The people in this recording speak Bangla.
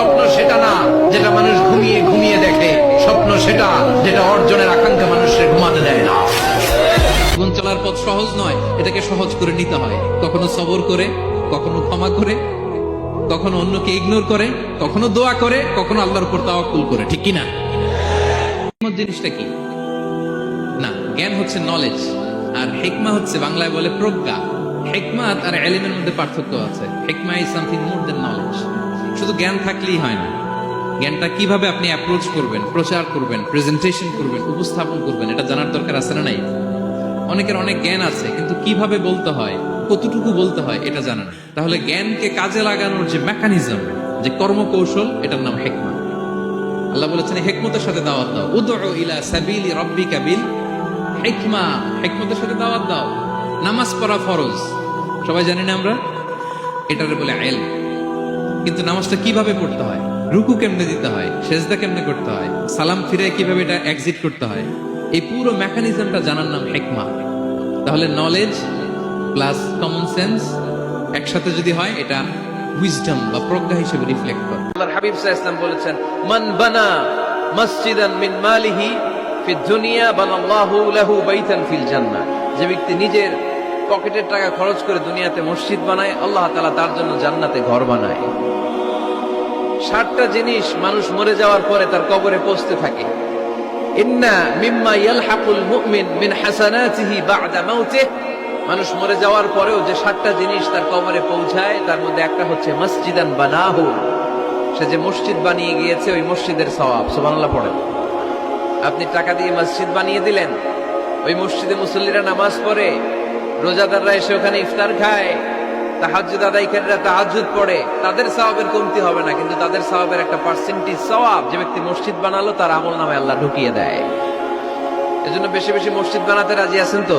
স্বপ্ন সেটা না, যেটা মানুষ ঘুমিয়ে ঘুমিয়ে দেখে। স্বপ্ন সেটা, যেটা অর্জনের আকাঙ্ক্ষা মানুষের ঘুমাতে দেয় না। জীবন চলার পথ সহজ নয়, এটাকে সহজ করে নিতে হয়। কখনো সবর করে, কখনো ক্ষমা করে, কখনো অন্যকে ইগনোর করে, কখনো দোয়া করে, কখনো আল্লাহর উপর তাওয়াক্কুল করে, ঠিক কি না জিনিসটা কি? না, জ্ঞান হচ্ছে নলেজ আর হেকমা হচ্ছে বাংলায় বলে প্রজ্ঞা। হেকমাত আর এলিমের মধ্যে পার্থক্য আছে। হেকমা is something more than knowledge শুধু জ্ঞান থাকলেই হয় না। জ্ঞানটা কীভাবে আপনি অ্যাপ্রোচ করবেন, প্রচার করবেন প্রেজেন্টেশন করবেন, উপস্থাপন করবেন, এটা জানার দরকার আছে না নাই? অনেকের অনেক জ্ঞান আছে, কিন্তু কীভাবে বলতে হয়, কতটুকু বলতে হয়, এটা জানা না তাহলে জ্ঞানকে কাজে লাগানোর যে মেকানিজম যে কর্মকৌশল, এটার নাম হেকমা আল্লাহ বলেছেন হেকমতের সাথে দাওয়াত দাও। উদউ ইলা সাবিলি রাব্বিকা বিল হিকমা। হেকমতের সাথে দাওয়াত দাও। নামাজ পড়া ফরজ। সবাই জানি না আমরা? এটারে বলে আইল। কিন্তু নামাজটা কীভাবে পড়তে হয়? রুকু কেমনে দিতে হয়? সেজদা কেমনে করতে হয়? সালাম ফিরে কীভাবে এটা এক্সিট করতে হয়? এই পুরো মেকানিজমটা জানার নাম হেকমা তাহলে নলেজ প্লাস কমন সেন্স একসাথে যদি হয়, এটা উইজডম বা প্রজ্ঞা হিসেবে রিফ্লেক্ট করে। আল্লাহর হাবিব ওয়াসাল্লাম বলেছেন, মান বানা মসজিদান মিন মালিহি ফি দুনিয়া বানাল্লাহু লাহু বাইতান ফিল জান্নাহ। যে ব্যক্তি নিজের পকেটের টাকা খরচ করে দুনিয়াতে মসজিদ বানায়, আল্লাহ তালা তার জন্য জান্নাতে ঘর বানায়। ষাটটা জিনিস মানুষ মরে যাওয়ার পরে তার কবরে পৌঁছতে থাকে। মিন মানুষ মরে যাওয়ার পরেও যে সাতটা জিনিস তার কবরে পৌঁছায়, তার মধ্যে একটা হচ্ছে মসজিদান বানাহু। সে যে মসজিদ বানিয়ে গিয়েছে, ওই মসজিদের সওয়াব, সুবহানাল্লাহ পড়েন। আপনি টাকা দিয়ে মসজিদ বানিয়ে দিলেন, ওই মসজিদে মুসল্লিরা নামাজ পড়ে রোজাদাররা এসে ওখানে ইফতার খায় তাহাজুদ আদায়কারীরা তাহাজুদ পড়ে। তাদের স্বভাবের কমতি হবে না, কিন্তু তাদের স্বভাবের একটা পার্সেন্টেজ সওয়াব যে ব্যক্তি মসজিদ বানালো, তার আমল নামে আল্লাহ ঢুকিয়ে দেয়। এজন্য বেশি বেশি মসজিদ বানাতে রাজি আছেন তো?